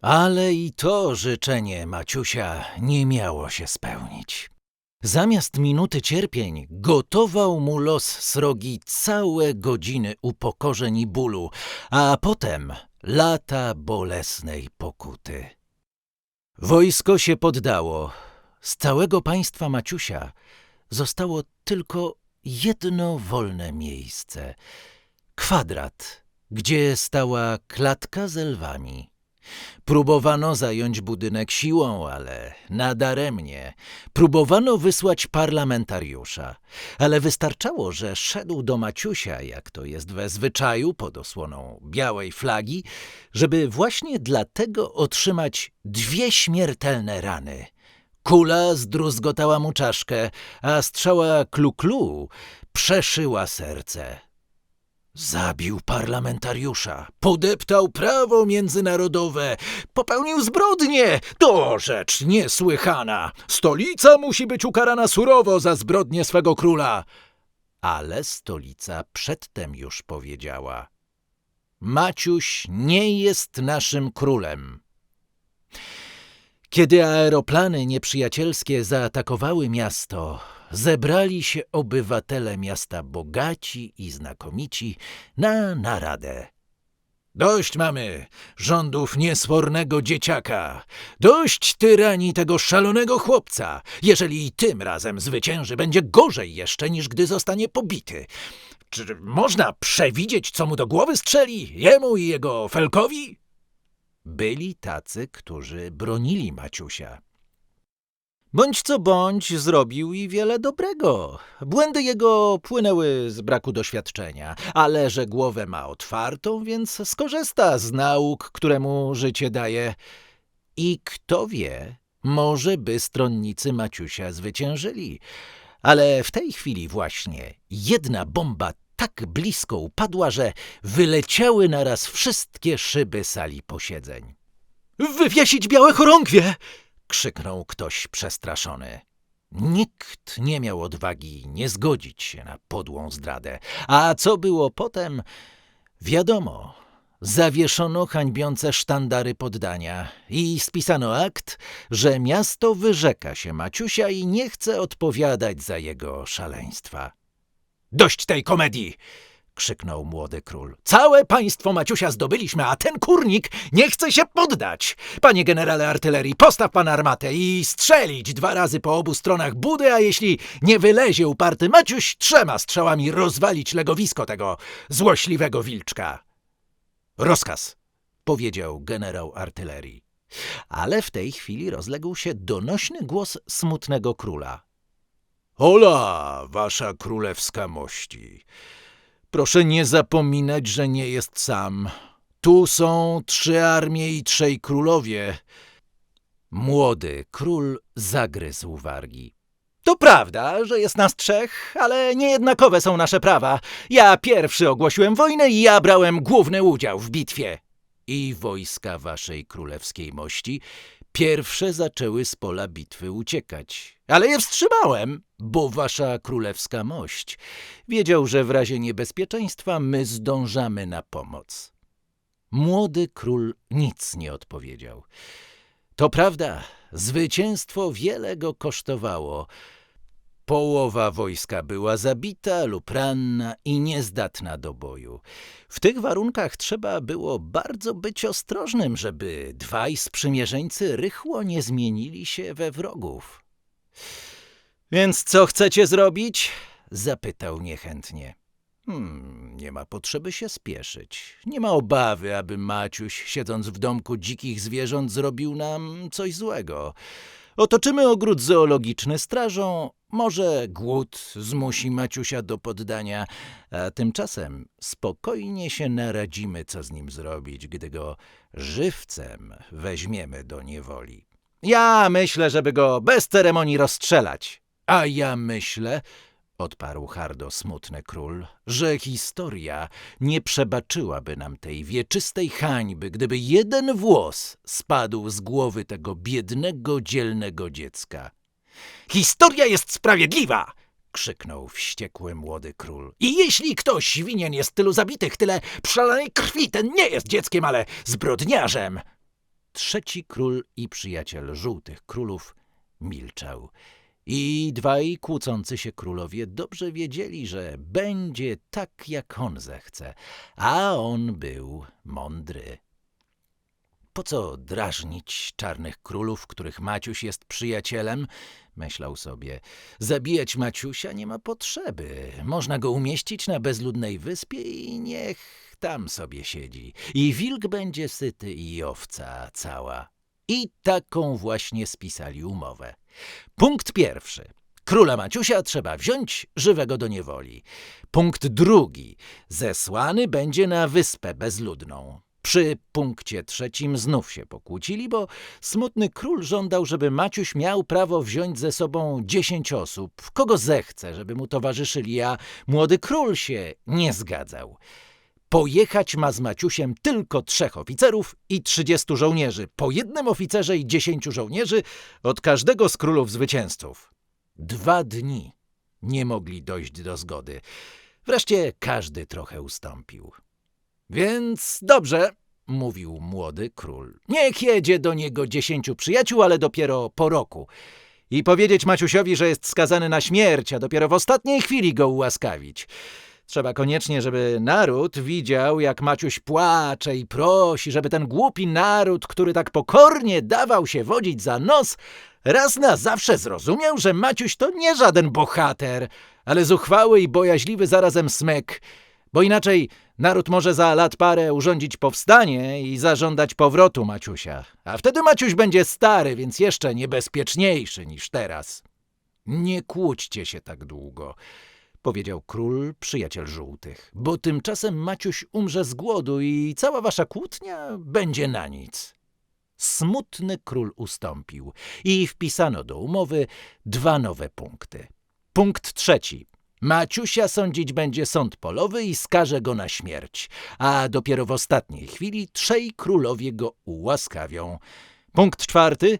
Ale i to życzenie Maciusia nie miało się spełnić. Zamiast minuty cierpień gotował mu los srogi całe godziny upokorzeń i bólu, a potem lata bolesnej pokuty. Wojsko się poddało. Z całego państwa Maciusia zostało tylko jedno wolne miejsce. Kwadrat, gdzie stała klatka z lwami. Próbowano zająć budynek siłą, ale nadaremnie. Próbowano wysłać parlamentariusza, ale wystarczało, że szedł do Maciusia, jak to jest we zwyczaju, pod osłoną białej flagi, żeby właśnie dlatego otrzymać dwie śmiertelne rany. Kula zdruzgotała mu czaszkę, a strzała klu-klu przeszyła serce. Zabił parlamentariusza, podeptał prawo międzynarodowe, popełnił zbrodnię. To rzecz niesłychana. Stolica musi być ukarana surowo za zbrodnię swego króla. Ale stolica przedtem już powiedziała: Maciuś nie jest naszym królem. Kiedy aeroplany nieprzyjacielskie zaatakowały miasto, zebrali się obywatele miasta bogaci i znakomici na naradę. Dość mamy rządów niesfornego dzieciaka, dość tyranii tego szalonego chłopca. Jeżeli i tym razem zwycięży, będzie gorzej jeszcze niż gdy zostanie pobity. Czy można przewidzieć, co mu do głowy strzeli, jemu i jego Felkowi? Byli tacy, którzy bronili Maciusia. Bądź co bądź, zrobił i wiele dobrego. Błędy jego płynęły z braku doświadczenia, ale że głowę ma otwartą, więc skorzysta z nauk, które mu życie daje. I kto wie, może by stronnicy Maciusia zwyciężyli. Ale w tej chwili właśnie jedna bomba tak blisko upadła, że wyleciały naraz wszystkie szyby sali posiedzeń. Wywiesić białe chorągwie! Krzyknął ktoś przestraszony. Nikt nie miał odwagi nie zgodzić się na podłą zdradę. A co było potem? Wiadomo. Zawieszono hańbiące sztandary poddania i spisano akt, że miasto wyrzeka się Maciusia i nie chce odpowiadać za jego szaleństwa. Dość tej komedii! Krzyknął młody król. Całe państwo Maciusia zdobyliśmy, a ten kurnik nie chce się poddać. Panie generale artylerii, postaw pan armatę i strzelić dwa razy po obu stronach budy, a jeśli nie wylezie uparty Maciuś, trzema strzałami rozwalić legowisko tego złośliwego wilczka. Rozkaz, powiedział generał artylerii. Ale w tej chwili rozległ się donośny głos smutnego króla. Ola, wasza królewska mości! Proszę nie zapominać, że nie jest sam. Tu są trzy armie i trzej królowie. Młody król zagryzł wargi. To prawda, że jest nas trzech, ale niejednakowe są nasze prawa. Ja pierwszy ogłosiłem wojnę i ja brałem główny udział w bitwie. I wojska waszej królewskiej mości pierwsze zaczęły z pola bitwy uciekać. Ale je wstrzymałem, bo wasza królewska mość wiedział, że w razie niebezpieczeństwa my zdążamy na pomoc. Młody król nic nie odpowiedział. To prawda, zwycięstwo wiele go kosztowało. Połowa wojska była zabita lub ranna i niezdatna do boju. W tych warunkach trzeba było bardzo być ostrożnym, żeby dwaj sprzymierzeńcy rychło nie zmienili się we wrogów. Więc co chcecie zrobić? zapytał niechętnie. Hmm, nie ma potrzeby się spieszyć. Nie ma obawy, aby Maciuś, siedząc w domku dzikich zwierząt, zrobił nam coś złego. Otoczymy ogród zoologiczny strażą, może głód zmusi Maciusia do poddania, a tymczasem spokojnie się naradzimy, co z nim zrobić, gdy go żywcem weźmiemy do niewoli. Ja myślę, żeby go bez ceremonii rozstrzelać. A ja myślę, odparł hardo smutny król, że historia nie przebaczyłaby nam tej wieczystej hańby, gdyby jeden włos spadł z głowy tego biednego, dzielnego dziecka. Historia jest sprawiedliwa! krzyknął wściekły młody król. I jeśli ktoś winien jest tylu zabitych, tyle przelanej krwi, ten nie jest dzieckiem, ale zbrodniarzem. trzeci król i przyjaciel żółtych królów milczał. I dwaj kłócący się królowie dobrze wiedzieli, że będzie tak, jak on zechce, a on był mądry. Po co drażnić czarnych królów, których Maciuś jest przyjacielem? Myślał sobie. Zabijać Maciusia nie ma potrzeby. Można go umieścić na bezludnej wyspie i niech tam sobie siedzi. I wilk będzie syty i owca cała. I taką właśnie spisali umowę. Punkt pierwszy. Króla Maciusia trzeba wziąć żywego do niewoli. Punkt drugi. Zesłany będzie na wyspę bezludną. Przy punkcie trzecim znów się pokłócili, bo smutny król żądał, żeby Maciuś miał prawo wziąć ze sobą dziesięć osób, kogo zechce, żeby mu towarzyszyli, a młody król się nie zgadzał. Pojechać ma z Maciusiem tylko trzech oficerów i trzydziestu żołnierzy, po jednym oficerze i dziesięciu żołnierzy od każdego z królów zwycięzców. Dwa dni nie mogli dojść do zgody. Wreszcie każdy trochę ustąpił. Więc dobrze, mówił młody król. Niech jedzie do niego dziesięciu przyjaciół, ale dopiero po roku. I powiedzieć Maciusiowi, że jest skazany na śmierć, a dopiero w ostatniej chwili go ułaskawić. Trzeba koniecznie, żeby naród widział, jak Maciuś płacze i prosi, żeby ten głupi naród, który tak pokornie dawał się wodzić za nos, raz na zawsze zrozumiał, że Maciuś to nie żaden bohater, ale zuchwały i bojaźliwy zarazem smyk, bo inaczej naród może za lat parę urządzić powstanie i zażądać powrotu Maciusia, a wtedy Maciuś będzie stary, więc jeszcze niebezpieczniejszy niż teraz. Nie kłóćcie się tak długo powiedział król, przyjaciel żółtych, bo tymczasem Maciuś umrze z głodu i cała wasza kłótnia będzie na nic. Smutny król ustąpił i wpisano do umowy dwa nowe punkty. Punkt trzeci. Maciusia sądzić będzie sąd polowy i skaże go na śmierć, a dopiero w ostatniej chwili trzej królowie go ułaskawią. Punkt czwarty.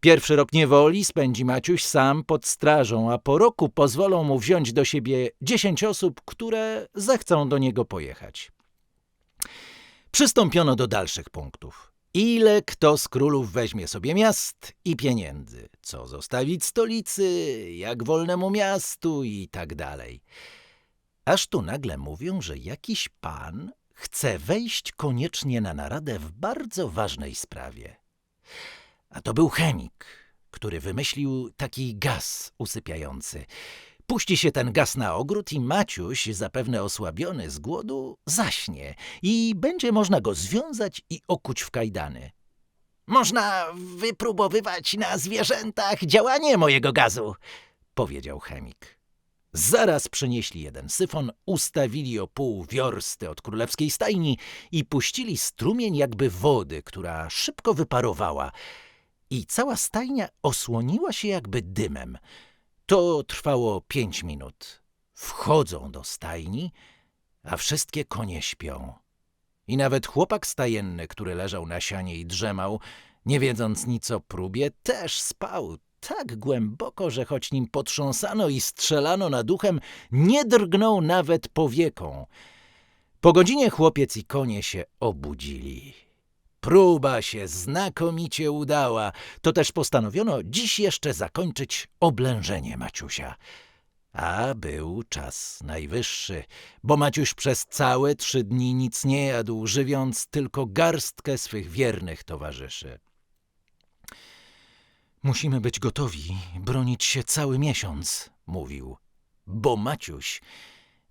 Pierwszy rok niewoli spędzi Maciuś sam pod strażą, a po roku pozwolą mu wziąć do siebie dziesięć osób, które zechcą do niego pojechać. Przystąpiono do dalszych punktów. Ile kto z królów weźmie sobie miast i pieniędzy, co zostawić stolicy, jak wolnemu miastu i tak dalej. Aż tu nagle mówią, że jakiś pan chce wejść koniecznie na naradę w bardzo ważnej sprawie. A to był chemik, który wymyślił taki gaz usypiający. Puści się ten gaz na ogród i Maciuś, zapewne osłabiony z głodu, zaśnie i będzie można go związać i okuć w kajdany. Można wypróbowywać na zwierzętach działanie mojego gazu, powiedział chemik. Zaraz przynieśli jeden syfon, ustawili o pół wiorsty od królewskiej stajni i puścili strumień jakby wody, która szybko wyparowała – i cała stajnia osłoniła się jakby dymem. To trwało pięć minut. Wchodzą do stajni, a wszystkie konie śpią. I nawet chłopak stajenny, który leżał na sianie i drzemał, nie wiedząc nic o próbie, też spał tak głęboko, że choć nim potrząsano i strzelano nad duchem, nie drgnął nawet powieką. Po godzinie chłopiec i konie się obudzili. Próba się znakomicie udała. To też postanowiono dziś jeszcze zakończyć oblężenie Maciusia. A był czas najwyższy, bo Maciuś przez całe trzy dni nic nie jadł, żywiąc tylko garstkę swych wiernych towarzyszy. Musimy być gotowi, bronić się cały miesiąc, mówił, bo Maciuś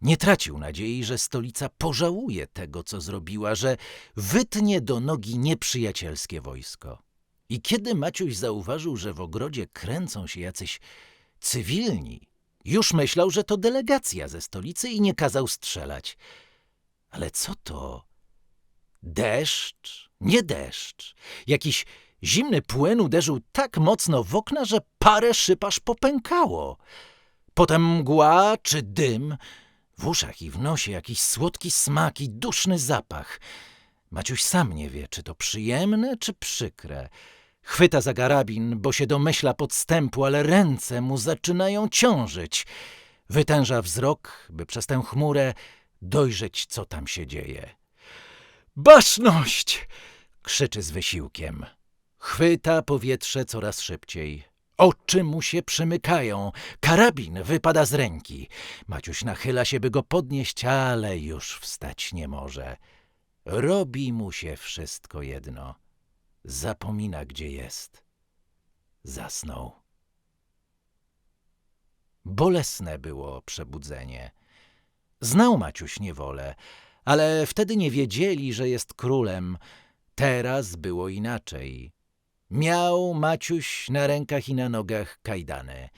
nie tracił nadziei, że stolica pożałuje tego, co zrobiła, że wytnie do nogi nieprzyjacielskie wojsko. I kiedy Maciuś zauważył, że w ogrodzie kręcą się jacyś cywilni, już myślał, że to delegacja ze stolicy i nie kazał strzelać. Ale co to? Deszcz? Nie deszcz. Jakiś zimny płyn uderzył tak mocno w okna, że parę szyb aż popękało. Potem mgła czy dym w uszach i w nosie jakiś słodki smak i duszny zapach. Maciuś sam nie wie, czy to przyjemne, czy przykre. Chwyta za garabin, bo się domyśla podstępu, ale ręce mu zaczynają ciążyć. Wytęża wzrok, by przez tę chmurę dojrzeć, co tam się dzieje. Baszność! krzyczy z wysiłkiem. Chwyta powietrze coraz szybciej. Oczy mu się przymykają. Karabin wypada z ręki. Maciuś nachyla się, by go podnieść, ale już wstać nie może. Robi mu się wszystko jedno. Zapomina, gdzie jest. Zasnął. Bolesne było przebudzenie. Znał Maciuś niewolę, ale wtedy nie wiedzieli, że jest królem. Teraz było inaczej. Miał Maciuś na rękach i na nogach kajdany.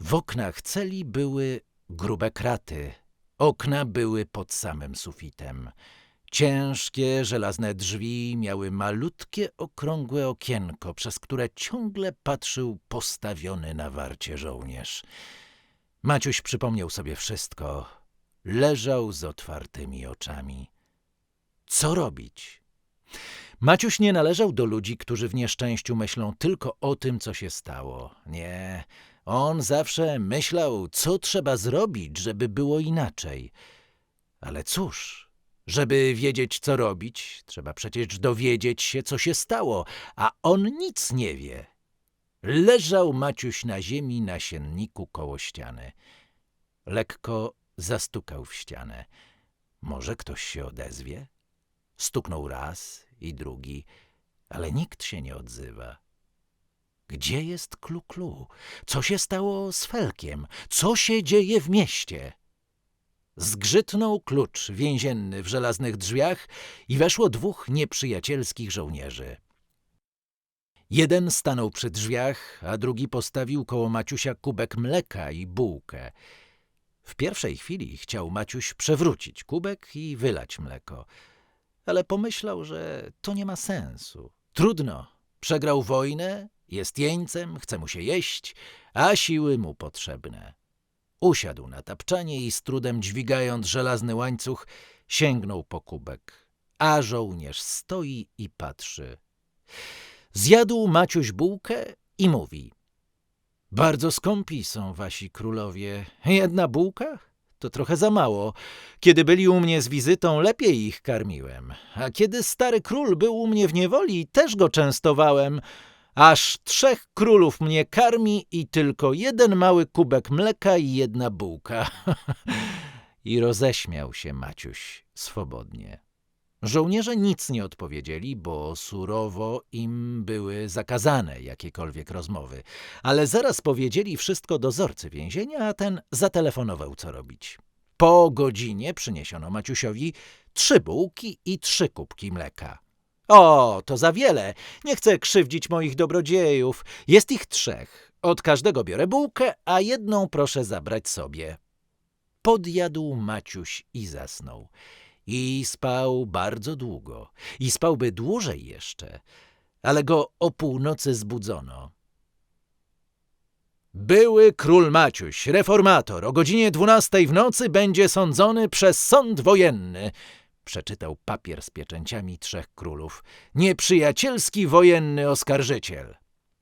W oknach celi były grube kraty. Okna były pod samym sufitem. Ciężkie, żelazne drzwi miały malutkie, okrągłe okienko, przez które ciągle patrzył postawiony na warcie żołnierz. Maciuś przypomniał sobie wszystko. Leżał z otwartymi oczami. Co robić? Maciuś nie należał do ludzi, którzy w nieszczęściu myślą tylko o tym, co się stało. Nie, on zawsze myślał, co trzeba zrobić, żeby było inaczej. Ale cóż, żeby wiedzieć, co robić, trzeba przecież dowiedzieć się, co się stało, a on nic nie wie. Leżał Maciuś na ziemi na sienniku koło ściany. Lekko zastukał w ścianę. Może ktoś się odezwie? Stuknął raz i drugi, ale nikt się nie odzywa. Gdzie jest Klu-Klu? Co się stało z Felkiem? Co się dzieje w mieście? Zgrzytnął klucz więzienny w żelaznych drzwiach i weszło dwóch nieprzyjacielskich żołnierzy. Jeden stanął przy drzwiach, a drugi postawił koło Maciusia kubek mleka i bułkę. W pierwszej chwili chciał Maciuś przewrócić kubek i wylać mleko, ale pomyślał, że to nie ma sensu. Trudno, przegrał wojnę, jest jeńcem, chce mu się jeść, a siły mu potrzebne. Usiadł na tapczanie i z trudem dźwigając żelazny łańcuch, sięgnął po kubek. A żołnierz stoi i patrzy. Zjadł Maciuś bułkę i mówi. Bardzo skąpi są wasi królowie. Jedna bułka? To trochę za mało. Kiedy byli u mnie z wizytą, lepiej ich karmiłem. A kiedy stary król był u mnie w niewoli, też go częstowałem. Aż trzech królów mnie karmi i tylko jeden mały kubek mleka i jedna bułka. I roześmiał się Maciuś swobodnie. Żołnierze nic nie odpowiedzieli, bo surowo im były zakazane jakiekolwiek rozmowy, ale zaraz powiedzieli wszystko dozorcy więzienia, a ten zatelefonował, co robić. Po godzinie przyniesiono Maciusiowi trzy bułki i trzy kubki mleka. O, to za wiele. Nie chcę krzywdzić moich dobrodziejów. Jest ich trzech. Od każdego biorę bułkę, a jedną proszę zabrać sobie. Podjadł Maciuś i zasnął. I spał bardzo długo. I spałby dłużej jeszcze, ale go o północy zbudzono. Były król Maciuś, reformator, o godzinie dwunastej w nocy będzie sądzony przez sąd wojenny. Przeczytał papier z pieczęciami trzech królów. Nieprzyjacielski wojenny oskarżyciel.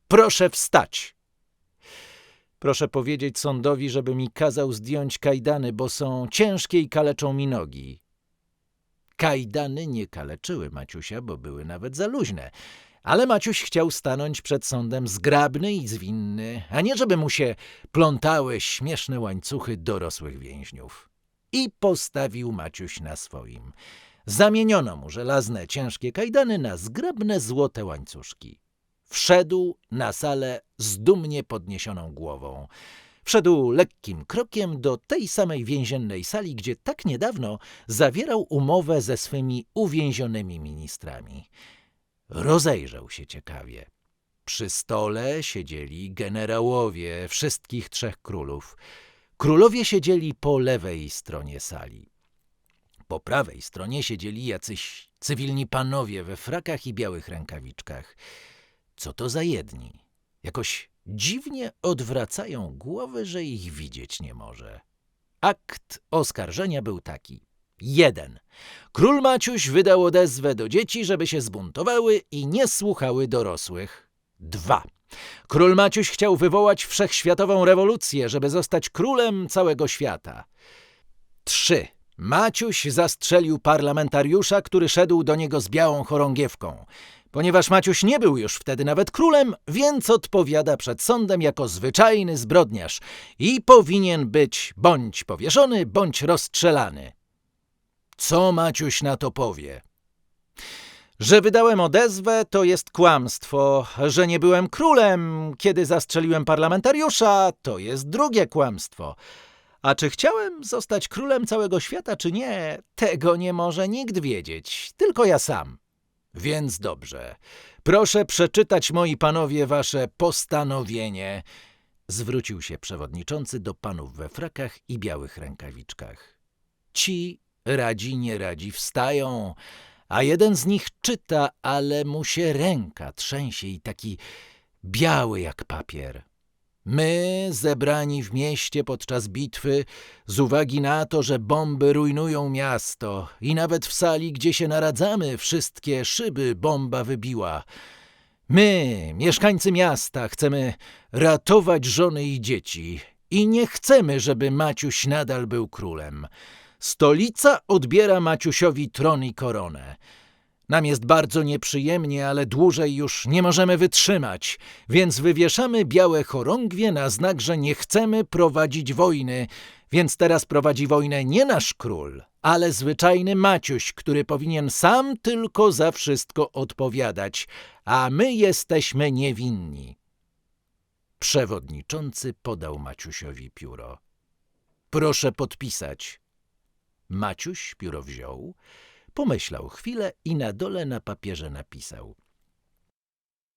Proszę wstać. Proszę powiedzieć sądowi, żeby mi kazał zdjąć kajdany, bo są ciężkie i kaleczą mi nogi. Kajdany nie kaleczyły Maciusia, bo były nawet za luźne. Ale Maciuś chciał stanąć przed sądem zgrabny i zwinny, a nie żeby mu się plątały śmieszne łańcuchy dorosłych więźniów. I postawił Maciuś na swoim. Zamieniono mu żelazne, ciężkie kajdany na zgrabne, złote łańcuszki. Wszedł na salę z dumnie podniesioną głową. Wszedł lekkim krokiem do tej samej więziennej sali, gdzie tak niedawno zawierał umowę ze swymi uwięzionymi ministrami. Rozejrzał się ciekawie. Przy stole siedzieli generałowie wszystkich trzech królów. Królowie siedzieli po lewej stronie sali. Po prawej stronie siedzieli jacyś cywilni panowie we frakach i białych rękawiczkach. Co to za jedni? Jakoś dziwnie odwracają głowy, że ich widzieć nie może. Akt oskarżenia był taki. Jeden. Król Maciuś wydał odezwę do dzieci, żeby się zbuntowały i nie słuchały dorosłych. Dwa. Król Maciuś chciał wywołać wszechświatową rewolucję, żeby zostać królem całego świata. Trzy. Maciuś zastrzelił parlamentariusza, który szedł do niego z białą chorągiewką. Ponieważ Maciuś nie był już wtedy nawet królem, więc odpowiada przed sądem jako zwyczajny zbrodniarz i powinien być bądź powieszony, bądź rozstrzelany. Co Maciuś na to powie? Że wydałem odezwę, to jest kłamstwo. Że nie byłem królem, kiedy zastrzeliłem parlamentariusza, to jest drugie kłamstwo. A czy chciałem zostać królem całego świata, czy nie, tego nie może nikt wiedzieć, tylko ja sam. Więc dobrze. Proszę przeczytać, moi panowie, wasze postanowienie. Zwrócił się przewodniczący do panów we frakach i białych rękawiczkach. Ci radzi nie radzi wstają, a jeden z nich czyta, ale mu się ręka trzęsie i taki biały jak papier. My, zebrani w mieście podczas bitwy, z uwagi na to, że bomby rujnują miasto i nawet w sali, gdzie się naradzamy, wszystkie szyby bomba wybiła. My, mieszkańcy miasta, chcemy ratować żony i dzieci i nie chcemy, żeby Maciuś nadal był królem. Stolica odbiera Maciusiowi tron i koronę. Nam jest bardzo nieprzyjemnie, ale dłużej już nie możemy wytrzymać, więc wywieszamy białe chorągwie na znak, że nie chcemy prowadzić wojny, więc teraz prowadzi wojnę nie nasz król, ale zwyczajny Maciuś, który powinien sam tylko za wszystko odpowiadać, a my jesteśmy niewinni. Przewodniczący podał Maciusiowi pióro. Proszę podpisać. Maciuś pióro wziął, pomyślał chwilę i na dole na papierze napisał.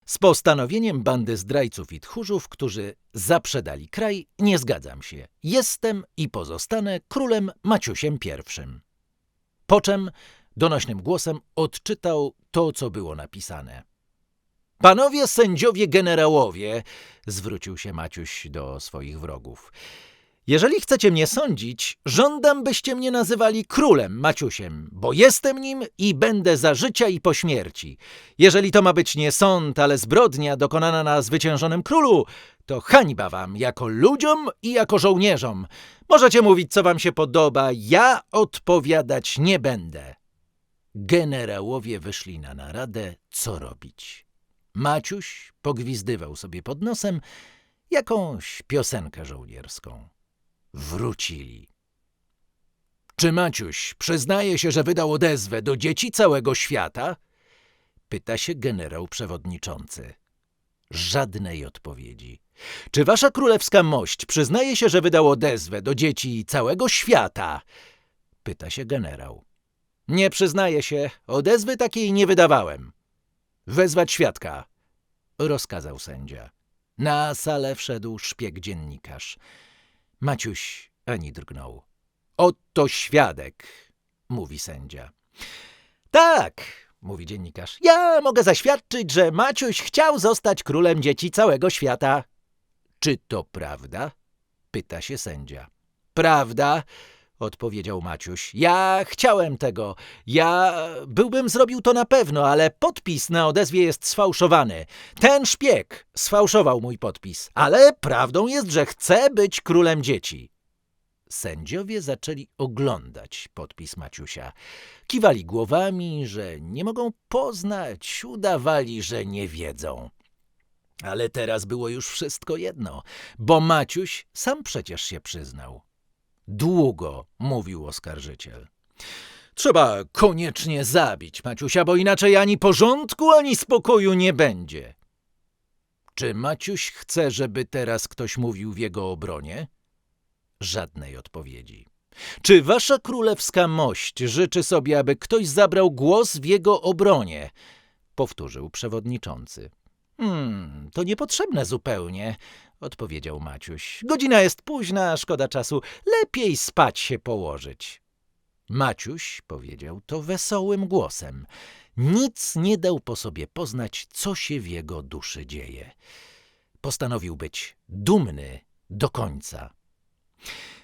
Z postanowieniem bandy zdrajców i tchórzów, którzy zaprzedali kraj, nie zgadzam się. Jestem i pozostanę królem Maciusiem I. Po czym donośnym głosem odczytał to, co było napisane. Panowie sędziowie generałowie, zwrócił się Maciuś do swoich wrogów. Jeżeli chcecie mnie sądzić, żądam, byście mnie nazywali królem Maciusiem, bo jestem nim i będę za życia i po śmierci. Jeżeli to ma być nie sąd, ale zbrodnia dokonana na zwyciężonym królu, to hańba wam jako ludziom i jako żołnierzom. Możecie mówić, co wam się podoba, ja odpowiadać nie będę. Generałowie wyszli na naradę, co robić. Maciuś pogwizdywał sobie pod nosem jakąś piosenkę żołnierską wrócili. Czy Maciuś przyznaje się, że wydał odezwę do dzieci całego świata? Pyta się generał przewodniczący. Żadnej odpowiedzi. Czy wasza królewska mość przyznaje się, że wydał odezwę do dzieci całego świata? Pyta się generał. Nie przyznaję się, odezwy takiej nie wydawałem. Wezwać świadka, rozkazał sędzia. Na salę wszedł szpieg dziennikarz. Maciuś ani drgnął. Oto świadek, mówi sędzia. Tak, mówi dziennikarz. Ja mogę zaświadczyć, że Maciuś chciał zostać królem dzieci całego świata. Czy to prawda? pyta się sędzia. Prawda, odpowiedział Maciuś. Ja chciałem tego. Ja byłbym zrobił to na pewno, ale podpis na odezwie jest sfałszowany. Ten szpieg sfałszował mój podpis, ale prawdą jest, że chcę być królem dzieci. Sędziowie zaczęli oglądać podpis Maciusia. Kiwali głowami, że nie mogą poznać, udawali, że nie wiedzą. Ale teraz było już wszystko jedno, bo Maciuś sam przecież się przyznał. Długo, mówił oskarżyciel. Trzeba koniecznie zabić Maciusia, bo inaczej ani porządku, ani spokoju nie będzie. Czy Maciuś chce, żeby teraz ktoś mówił w jego obronie? Żadnej odpowiedzi. Czy wasza królewska mość życzy sobie, aby ktoś zabrał głos w jego obronie? Powtórzył przewodniczący. Hmm, to niepotrzebne zupełnie, odpowiedział Maciuś. Godzina jest późna, szkoda czasu. Lepiej spać się położyć. Maciuś powiedział to wesołym głosem. Nic nie dał po sobie poznać, co się w jego duszy dzieje. Postanowił być dumny do końca.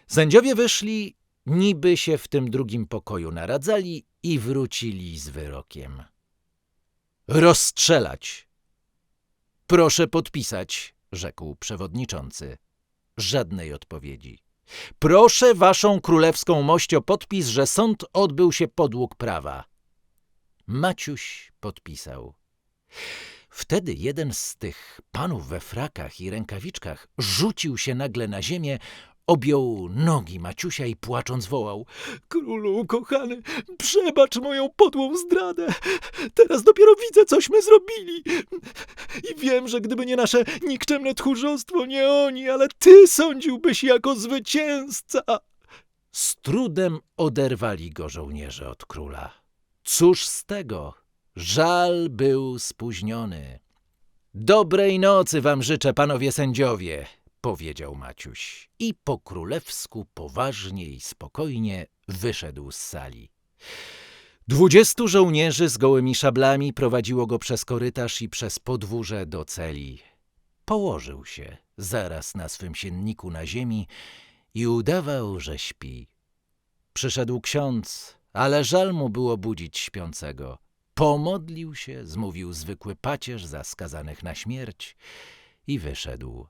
Sędziowie wyszli, niby się w tym drugim pokoju naradzali i wrócili z wyrokiem. Rozstrzelać! Proszę podpisać, rzekł przewodniczący. Żadnej odpowiedzi. Proszę waszą królewską mość o podpis, że sąd odbył się podług prawa. Maciuś podpisał. Wtedy jeden z tych panów we frakach i rękawiczkach rzucił się nagle na ziemię, objął nogi Maciusia i płacząc wołał — Królu kochany, przebacz moją podłą zdradę. Teraz dopiero widzę, cośmy zrobili. I wiem, że gdyby nie nasze nikczemne tchórzostwo, nie oni, ale ty sądziłbyś jako zwycięzca. Z trudem oderwali go żołnierze od króla. Cóż z tego? Żal był spóźniony. Dobrej nocy wam życzę, panowie sędziowie, powiedział Maciuś i po królewsku poważnie i spokojnie wyszedł z sali. Dwudziestu żołnierzy z gołymi szablami prowadziło go przez korytarz i przez podwórze do celi. Położył się zaraz na swym sienniku na ziemi i udawał, że śpi. Przyszedł ksiądz, ale żal mu było budzić śpiącego. Pomodlił się, zmówił zwykły pacierz za skazanych na śmierć i wyszedł.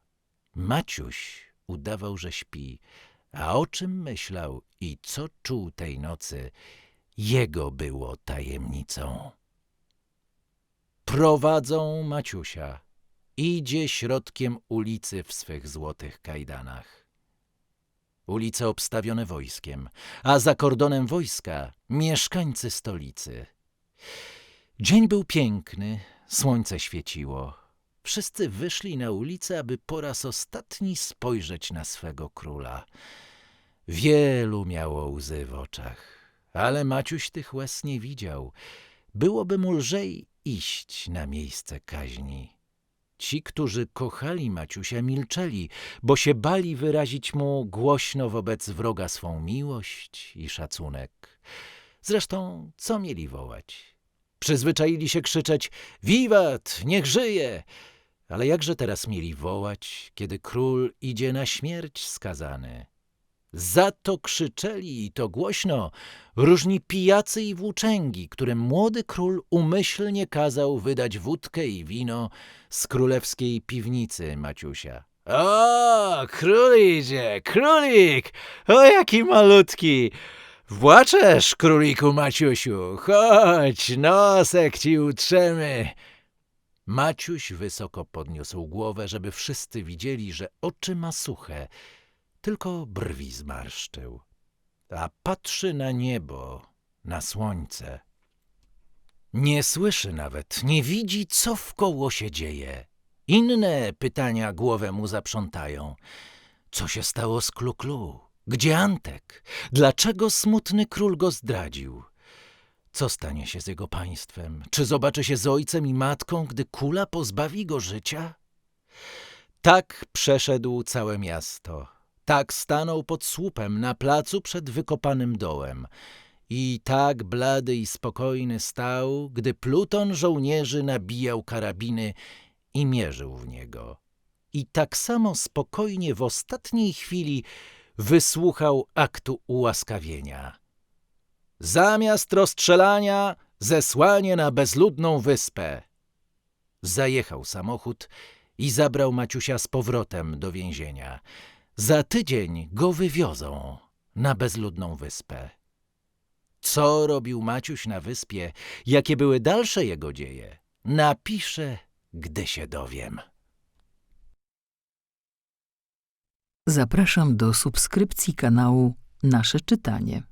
Maciuś udawał, że śpi, a o czym myślał i co czuł tej nocy, jego było tajemnicą. Prowadzą Maciusia. Idzie środkiem ulicy w swych złotych kajdanach. Ulice obstawione wojskiem, a za kordonem wojska mieszkańcy stolicy. Dzień był piękny, słońce świeciło. Wszyscy wyszli na ulicę, aby po raz ostatni spojrzeć na swego króla. Wielu miało łzy w oczach, ale Maciuś tych łez nie widział. Byłoby mu lżej iść na miejsce kaźni. Ci, którzy kochali Maciusia, milczeli, bo się bali wyrazić mu głośno wobec wroga swą miłość i szacunek. Zresztą, co mieli wołać? Przyzwyczaili się krzyczeć wiwat, niech żyje! Ale jakże teraz mieli wołać, kiedy król idzie na śmierć skazany? Za to krzyczeli i to głośno różni pijacy i włóczęgi, którym młody król umyślnie kazał wydać wódkę i wino z królewskiej piwnicy Maciusia. O, król idzie, królik! O, jaki malutki! Płaczesz, króliku Maciusiu, chodź, nosek ci utrzemy. Maciuś wysoko podniósł głowę, żeby wszyscy widzieli, że oczy ma suche, tylko brwi zmarszczył, a patrzy na niebo, na słońce. Nie słyszy nawet, nie widzi, co wkoło się dzieje. Inne pytania głowę mu zaprzątają. Co się stało z Kluklu? Gdzie Antek? Dlaczego smutny król go zdradził? Co stanie się z jego państwem? Czy zobaczy się z ojcem i matką, gdy kula pozbawi go życia? Tak przeszedł całe miasto. Tak stanął pod słupem na placu przed wykopanym dołem. I tak blady i spokojny stał, gdy pluton żołnierzy nabijał karabiny i mierzył w niego. I tak samo spokojnie w ostatniej chwili wysłuchał aktu ułaskawienia. Zamiast rozstrzelania, zesłanie na bezludną wyspę. Zajechał samochód i zabrał Maciusia z powrotem do więzienia. Za tydzień go wywiozą na bezludną wyspę. Co robił Maciuś na wyspie, jakie były dalsze jego dzieje, napiszę, gdy się dowiem. Zapraszam do subskrypcji kanału Nasze Czytanie.